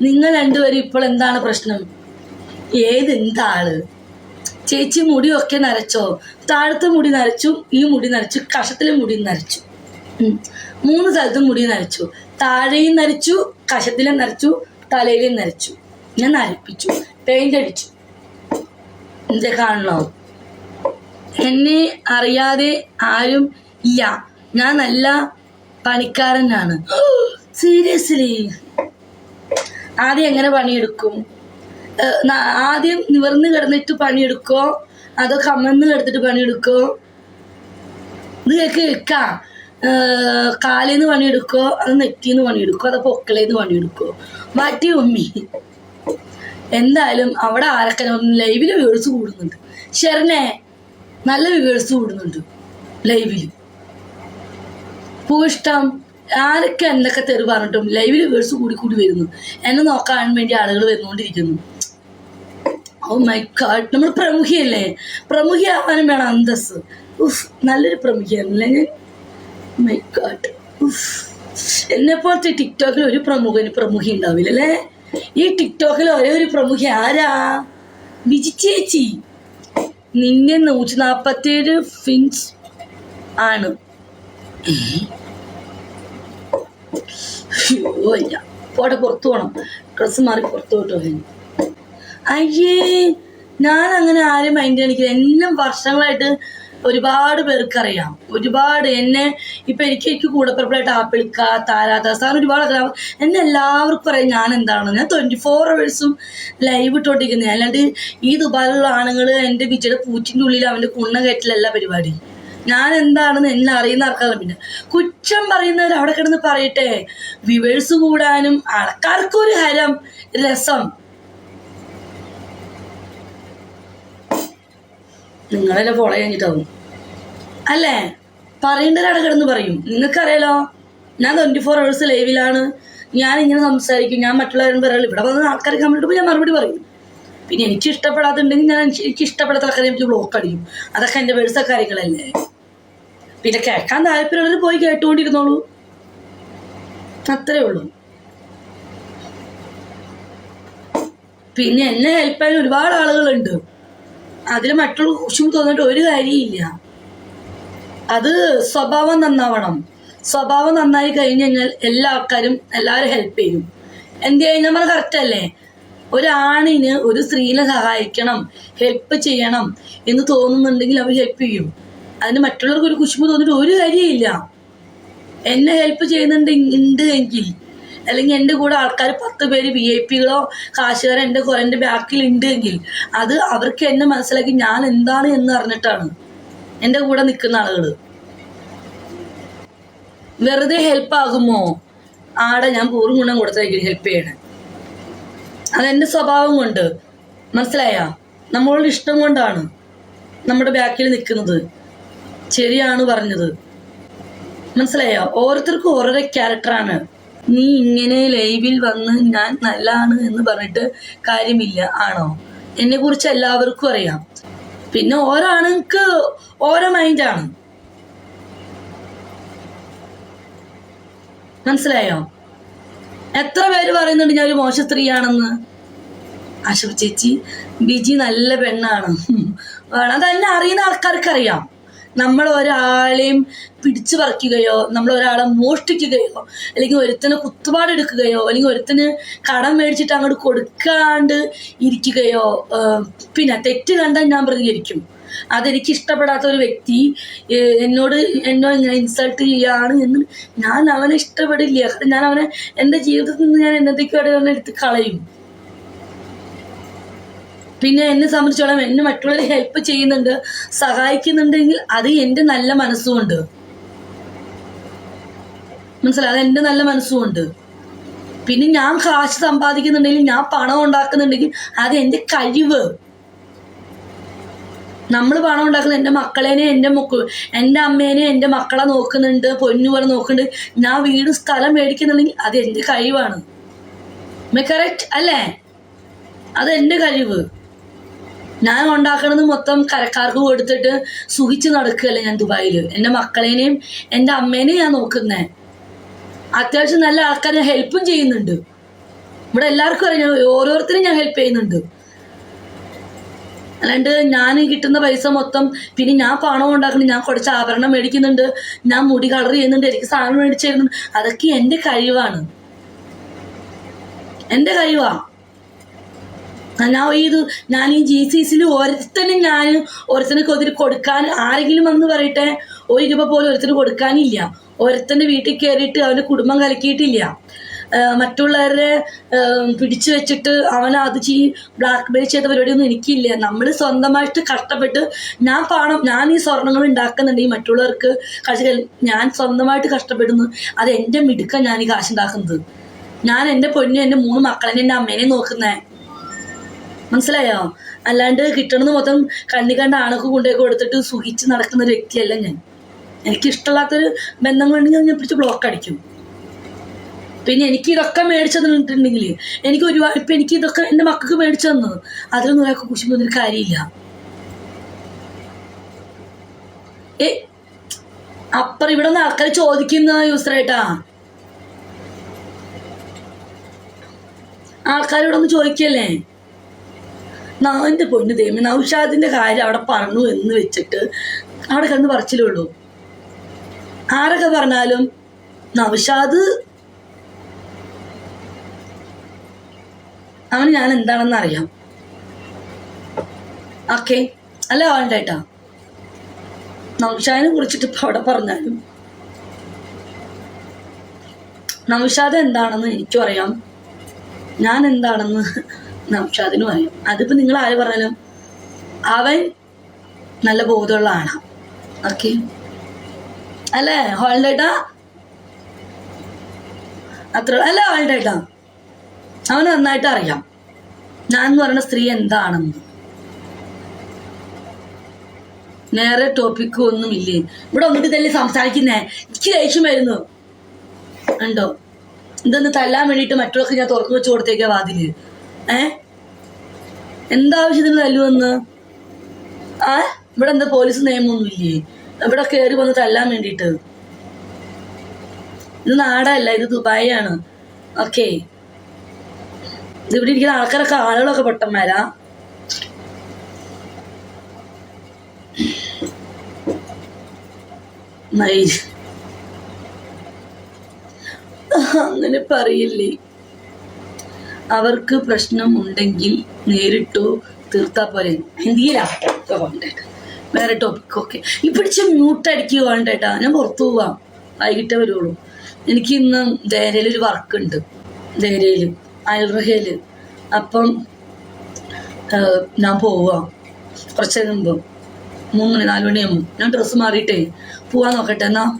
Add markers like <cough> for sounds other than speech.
നിങ്ങൾ രണ്ടുപേരും ഇപ്പോൾ എന്താണ് പ്രശ്നം? ഏത് എന്താൾ? ചേച്ചി മുടിയൊക്കെ നരച്ചോ? താഴത്തെ മുടി നരച്ചു ഈ മുടി നരച്ചു കഷത്തിലെ മുടി നരച്ചു. മൂന്ന് സ്ഥലത്തും മുടി നരച്ചു. താഴെയും നരച്ചു കഷത്തിലും നരച്ചു തലയിലും നരച്ചു. ഞാൻ നരപ്പിച്ചു പെയിന്റ് അടിച്ചു. എന്തേ കാണണോ? എന്നെ അറിയാതെ ആരും ഇല്ല. ഞാൻ നല്ല പണിക്കാരനാണ്. <gasps> സീരിയസ്ലി ആദ്യം എങ്ങനെ പണിയെടുക്കും? ആദ്യം നിവർന്ന് കിടന്നിട്ട് പണിയെടുക്കോ? അതോ കമന്ന് കിടന്നിട്ട് പണിയെടുക്കോ? ഇത് കേക്ക് കേക്ക കാലിന്ന് പണിയെടുക്കോ? അത് നെറ്റിന്ന് പണിയെടുക്കോ? അതോ പൊക്കളേന്ന് പണിയെടുക്കോ? മാറ്റി ഉമ്മി. എന്തായാലും അവിടെ ആരൊക്കെ ലൈവിൽ വ്യൂവേഴ്സ് കൂടുന്നുണ്ട്. ശരണേ നല്ല വ്യൂവേഴ്സ് കൂടുന്നുണ്ട് ലൈവിൽ. പൂഷ്ടം ആരൊക്കെ എന്തൊക്കെ തെറി പറഞ്ഞിട്ടും ലൈവിൽ വേഴ്സ് കൂടി കൂടി വരുന്നു. എന്നെ നോക്കാൻ വേണ്ടി ആളുകൾ വരുന്നുകൊണ്ടിരിക്കുന്നു ഓ മൈ ഗാഡ് നമ്മൾ പ്രമുഖിയല്ലേ? പ്രമുഖിയാവാനും വേണം അന്തസ് ഉഫ് നല്ലൊരു പ്രമുഖിയാണല്ലേ ഞാൻ മൈ ഗാഡ് ഉഫ്. എന്നെ പോലത്തെ ടിക്ടോക്കിൽ ഒരു പ്രമുഖന് പ്രമുഖി ഉണ്ടാവില്ല അല്ലേ? ഈ ടിക്ടോക്കിൽ ഒരേ ഒരു പ്രമുഖി ആരാ? വിജിച്ചേച്ചി ചേച്ചി. നിന്നെ നൂറ്റി നാപ്പത്തേഴ് ഫിൻസ് ആണ്. അയ്യോ പോട്ടെ പുറത്തു പോകണം ഡ്രസ്സ് മാറി പുറത്തു പോട്ടോ അയ്യേ ഞാൻ അങ്ങനെ ആരും മൈൻഡ് കാണിക്കില്ല. എല്ലാം വർഷങ്ങളായിട്ട് ഒരുപാട് പേർക്കറിയാം. ഒരുപാട് എന്നെ ഇപ്പൊ എനിക്ക് എനിക്ക് കൂടപ്പിറപ്പിലായിട്ട് ആപ്പിളിക്ക താരാദാസ് അങ്ങനെ ഒരുപാട് അറിയാം. എന്നെ എല്ലാവർക്കും അറിയാം ഞാൻ എന്താണ് ഞാൻ ട്വന്റി ഫോർ അവേഴ്സും ലൈവ് ഇട്ടോണ്ടിരിക്കുന്നത് അല്ലാണ്ട് ഈ ദുബായിലുള്ള ആണുങ്ങൾ എന്റെ വിജയുടെ പൂച്ചിന്റെ ഉള്ളിൽ അവന്റെ കുണ്ണ കയറ്റിലല്ല പരിപാടി. ഞാൻ എന്താണെന്ന് എന്നെ അറിയുന്ന ആൾക്കാരെ പിന്നെ കുറ്റം പറയുന്നവർ അവിടെ കിടന്ന് പറയട്ടെ. വിവേഴ്സ് കൂടാനും ആൾക്കാർക്കൊരു ഹരം രസം. നിങ്ങളെല്ലാം ഫോളോ കഴിഞ്ഞിട്ടാവും അല്ലേ? പറയേണ്ടവർ അവിടെ കിടന്ന് പറയും. നിങ്ങൾക്കറിയാലോ ഞാൻ ട്വന്റി ഫോർ അവേഴ്സ് ലൈവിലാണ് ഞാൻ ഇങ്ങനെ സംസാരിക്കും. ഞാൻ മറ്റുള്ളവരും പറയാം ഇവിടെ വന്ന ആൾക്കാർ കമ്മിട്ട് ഞാൻ മറുപടി പറയും. പിന്നെ എനിക്ക് ഇഷ്ടപ്പെടാത്തുണ്ടെങ്കിൽ ഞാൻ എനിക്ക് ഇഷ്ടപ്പെടാത്ത ആൾക്കാരെ എനിക്ക് ബ്ലോക്ക് അടിക്കും. അതൊക്കെ എന്റെ പേഴ്സ കാര്യങ്ങളല്ലേ. പിന്നെ കേൾക്കാൻ താല്പര്യമുള്ളവർ പോയി കേട്ടുകൊണ്ടിരുന്നോളൂ. അത്രേ ഉള്ളൂ. പിന്നെ എന്നെ ഹെൽപ്പ് ചെയ്യാൻ ഒരുപാട് ആളുകളുണ്ട്. അതിൽ മറ്റുള്ള കുശും തോന്നിട്ട് ഒരു കാര്യമില്ല അത് സ്വഭാവം നന്നാവണം. സ്വഭാവം നന്നായി കഴിഞ്ഞ് കഴിഞ്ഞാൽ എല്ലാ ആൾക്കാരും എല്ലാവരും ഹെൽപ്പ് ചെയ്യും. എന്ത് കഴിഞ്ഞാൽ നമ്മൾ കറക്റ്റ് അല്ലേ? ഒരാണിന് ഒരു സ്ത്രീനെ സഹായിക്കണം ഹെൽപ്പ് ചെയ്യണം എന്ന് തോന്നുന്നുണ്ടെങ്കിൽ അവർ ഹെൽപ്പ് ചെയ്യും. അതിന് മറ്റുള്ളവർക്ക് ഒരു കുശുമ്പ് തോന്നിട്ട് ഒരു കാര്യമില്ല എന്നെ ഹെൽപ്പ് ചെയ്യുന്നുണ്ട് ഉണ്ട് എങ്കിൽ. അല്ലെങ്കിൽ എന്റെ കൂടെ ആൾക്കാർ പത്ത് പേര് വി ഐ പികളോ കാശുകാരോ എന്റെ എന്റെ ബാക്കിൽ ഉണ്ട് എങ്കിൽ അത് അവർക്ക് എന്നെ മനസ്സിലാക്കി ഞാൻ എന്താണ് എന്ന് അറിഞ്ഞിട്ടാണ് എന്റെ കൂടെ നിൽക്കുന്ന ആളുകൾ വെറുതെ ഹെൽപ്പ് ആകുമോ? ആടെ ഞാൻ പൂർണ ഗുണം കൊടുത്തായിരിക്കും ഹെൽപ്പ് ചെയ്യണേ. അതെന്റെ സ്വഭാവം കൊണ്ട്. മനസ്സിലായ? നമ്മളോട് ഇഷ്ടം കൊണ്ടാണ് നമ്മുടെ ബാക്കിൽ നിൽക്കുന്നത്. ശരിയാണ് പറഞ്ഞത്. മനസ്സിലായോ? ഓരോരുത്തർക്കും ഓരോരോ ക്യാരക്ടറാണ് നീ ഇങ്ങനെ ലൈവിൽ വന്ന് ഞാൻ നല്ലതാണ് എന്ന് പറഞ്ഞിട്ട് കാര്യമില്ല ആണോ? എന്നെ കുറിച്ച് എല്ലാവർക്കും അറിയാം. പിന്നെ ഓരോക്ക് ഓരോ മൈൻഡാണ് മനസ്സിലായോ? എത്ര പേര് പറയുന്നുണ്ട് ഞാൻ ഒരു മോശ സ്ത്രീയാണെന്ന്? അശോക് ചേച്ചി ബിജി നല്ല പെണ്ണാണ്. അതെന്നെ അറിയുന്ന ആൾക്കാർക്ക് അറിയാം നമ്മൾ ഒരാളെയും പിടിച്ചു പറിക്കുകയോ നമ്മൾ ഒരാളെ മോഷ്ടിക്കുകയോ അല്ലെങ്കിൽ ഒരുത്തനെ കുത്തുപാടെടുക്കുകയോ അല്ലെങ്കിൽ ഒരുത്തന് കടം മേടിച്ചിട്ട് അങ്ങോട്ട് കൊടുക്കാണ്ട് ഇരിക്കുകയോ പിന്നെ തെറ്റ് കണ്ടാൽ ഞാൻ പ്രതികരിക്കും. അതെനിക്ക് ഇഷ്ടപ്പെടാത്ത ഒരു വ്യക്തി എന്നോട് എന്നോ ഇൻസൾട്ട് ചെയ്യാണ് എന്ന് ഞാൻ അവനെ ഇഷ്ടപ്പെടില്ല. ഞാൻ അവനെ എന്റെ ജീവിതത്തിൽ നിന്ന് ഞാൻ എന്നത്തേക്കും എടുത്ത് കളയും. പിന്നെ എന്നെ സംബന്ധിച്ചോളം എന്നെ മറ്റുള്ളവരെ ഹെൽപ്പ് ചെയ്യുന്നുണ്ട് സഹായിക്കുന്നുണ്ടെങ്കിൽ അത് എന്റെ നല്ല മനസ്സുമുണ്ട്. മനസ്സിലായി? അത് എന്റെ നല്ല മനസ്സുമുണ്ട്. പിന്നെ ഞാൻ കാശ് സമ്പാദിക്കുന്നുണ്ടെങ്കിൽ ഞാൻ പണം ഉണ്ടാക്കുന്നുണ്ടെങ്കിൽ അത് എന്റെ കഴിവ്. നമ്മൾ പണം ഉണ്ടാക്കുന്ന എന്റെ മക്കളേനെ എന്റെ മക്ക എന്റെ അമ്മേനെ എന്റെ മക്കളെ നോക്കുന്നുണ്ട് പൊന്നു പോലെ നോക്കുന്നുണ്ട്. ഞാൻ വീടും സ്ഥലം മേടിക്കുന്നുണ്ടെങ്കിൽ അത് എന്റെ കഴിവാണ്. കറക്റ്റ് അല്ലേ? അത് എന്റെ കഴിവ്. ഞാൻ ഉണ്ടാക്കണത് മൊത്തം കരക്കാർക്ക് കൊടുത്തിട്ട് സുഖിച്ച് നടക്കുകയല്ല ഞാൻ ദുബായിൽ എന്റെ മക്കളേനെയും എന്റെ അമ്മേനെയും ഞാൻ നോക്കുന്നേ. അത്യാവശ്യം നല്ല ആൾക്കാരെ ഹെൽപ്പും ചെയ്യുന്നുണ്ട്. ഇവിടെ എല്ലാവർക്കും അറിയാം ഓരോരുത്തരും ഞാൻ ഹെൽപ്പ് ചെയ്യുന്നുണ്ട്. അല്ലാണ്ട് ഞാൻ കിട്ടുന്ന പൈസ മൊത്തം പിന്നെ ഞാൻ പണം ഉണ്ടാക്കുന്നു ഞാൻ കുറച്ച് ആഭരണം മേടിക്കുന്നുണ്ട് ഞാൻ മുടി കളർ ചെയ്യുന്നുണ്ട് എനിക്ക് സാധനം മേടിച്ചു തരുന്നുണ്ട്. അതൊക്കെ എന്റെ കഴിവാണ്. എന്റെ കഴിവാ. ഞാൻ ഇത് ഞാൻ ഈ ജി സി സിയിൽ ഒരുത്തനും ഞാൻ ഒരുത്തനൊക്കെ ഒതിരി കൊടുക്കാൻ ആരെങ്കിലും വന്ന് പറയട്ടെ? ഒരു രൂപ പോലും ഒരുത്തന് കൊടുക്കാനില്ല. ഒരുത്തന്റെ വീട്ടിൽ കയറിയിട്ട് അവന്റെ കുടുംബം കലക്കിയിട്ടില്ല. മറ്റുള്ളവരെ പിടിച്ചു വെച്ചിട്ട് അവൻ അത് ചെയ് ബ്ലാക്ക് മെയിൽ ചെയ്ത പരിപാടിയൊന്നും എനിക്കില്ല. നമ്മൾ സ്വന്തമായിട്ട് കഷ്ടപ്പെട്ട് ഞാൻ പണം ഞാൻ ഈ സ്വർണങ്ങൾ ഈ മറ്റുള്ളവർക്ക്. കാശ് ഞാൻ സ്വന്തമായിട്ട് കഷ്ടപ്പെടുന്നു. അത് എന്റെ മിടുക്ക ഞാൻ ഈ കാശുണ്ടാക്കുന്നത് ഞാൻ എന്റെ പൊന്നും എന്റെ മൂന്ന് മക്കളെന്നെ എന്റെ അമ്മേനെ നോക്കുന്നേ. മനസ്സിലായോ? അല്ലാണ്ട് കിട്ടണത് മൊത്തം കണ്ണി കണ്ട ആണൊക്കെ കൊണ്ടുപോയി കൊടുത്തിട്ട് സുഖിച്ച് നടക്കുന്ന ഒരു വ്യക്തിയല്ല ഞാൻ. എനിക്ക് ഇഷ്ടമില്ലാത്തൊരു ബന്ധങ്ങളുണ്ടെങ്കിൽ ഞാൻ പിടിച്ച് ബ്ലോക്ക് അടിക്കും. പിന്നെ എനിക്ക് ഇതൊക്കെ മേടിച്ചു തന്നിട്ടുണ്ടെങ്കിൽ എനിക്ക് ഒരുപാട് ഇപ്പം എനിക്ക് ഇതൊക്കെ എന്റെ മക്കൾക്ക് മേടിച്ചു തന്നു അതിലൊന്നും ഒരാൾക്ക് കുശിപ്പൊന്നും ഒരു കാര്യമില്ല. ഏ അപ്പുറം ഇവിടെ നിന്ന് ആൾക്കാർ ചോദിക്കുന്ന യൂസറായിട്ടാ ആൾക്കാരോട് ഒന്ന് ചോദിക്കല്ലേ? നാന്റെ പൊന്നു ദൈവം നൗഷാദിന്റെ കാര്യം അവിടെ പറഞ്ഞു എന്ന് വെച്ചിട്ട് അവിടെ കന്ന് പറച്ചിലേ ഉള്ളൂ. ആരൊക്കെ പറഞ്ഞാലും നൗഷാദ് അവന് ഞാൻ എന്താണെന്ന് അറിയാം. ഓക്കെ അല്ല വേണ്ടേട്ടാ. നൗഷാദിനെ കുറിച്ചിട്ട് ഇപ്പൊ അവിടെ പറഞ്ഞാലും നൗഷാദ് എന്താണെന്ന് എനിക്കും അറിയാം. ഞാൻ എന്താണെന്ന് നൗഷാദിനും അറിയാം അതിപ്പോ നിങ്ങൾ ആര് പറഞ്ഞാലും അവൻ നല്ല ബോധമുള്ള ആണാ ഓക്കെ? അല്ലേ? ഹോൾഡേട്ടാ അത്ര അല്ല ഹോൾഡേട്ടാ അവന് നന്നായിട്ട് അറിയാം. ഞാൻ എന്ന് പറയുന്ന സ്ത്രീ എന്താണെന്ന്. നേരെ ടോപ്പിക്കും ഒന്നും ഇല്ലേ? ഇവിടെ ഒന്നിട്ട് തന്നെ സംസാരിക്കുന്നേ? എനിക്ക് ദേഷ്യം വരുന്നു ഉണ്ടോ ഇതൊന്ന് തല്ലാൻ വേണ്ടിയിട്ട് മറ്റുള്ളവർക്ക് ഞാൻ തുറന്നു വെച്ച് കൊടുത്തേക്ക വാതിൽ. ഏ? എന്താവശ്യത്തിന് തല്ലുവന്ന് ആ? ഇവിടെ എന്താ പോലീസ് നിയമമൊന്നുമില്ലേ? ഇവിടെ കയറി വന്ന് തല്ലാൻ വേണ്ടിയിട്ട്. ഇത് നാടല്ല ഇത് ദുബായ് ആണ് ഓക്കെ ഇവിടെ ഇരിക്കുന്ന ആൾക്കാരൊക്കെ ആളുകളൊക്കെ പൊട്ടന്മാരാ? അങ്ങനെ പറയില്ലേ. അവർക്ക് പ്രശ്നം ഉണ്ടെങ്കിൽ നേരിട്ടോ തീർത്താ പോലെ എന്തിയിലാ വേറെ ടോപ്പിക് ഓക്കെ ഇപ്പിടിച്ച് മ്യൂട്ടടിക്കുക വേണ്ടേട്ടാ ഞാൻ പുറത്തു പോവാം. വൈകിട്ടേ വരുള്ളൂ. എനിക്ക് ഇന്ന് ദേരയിൽ ഒരു വർക്ക് ഉണ്ട്. ദേരയിൽ അയൽറഹയിൽ. അപ്പം ഞാൻ പോവാം. കുറച്ച് മുമ്പ്. മൂന്ന് മണി നാല് മണിയാകുമ്പോൾ ഞാൻ ഡ്രസ്സ് മാറിയിട്ടേ. പോവാൻ നോക്കട്ടെ എന്നാ?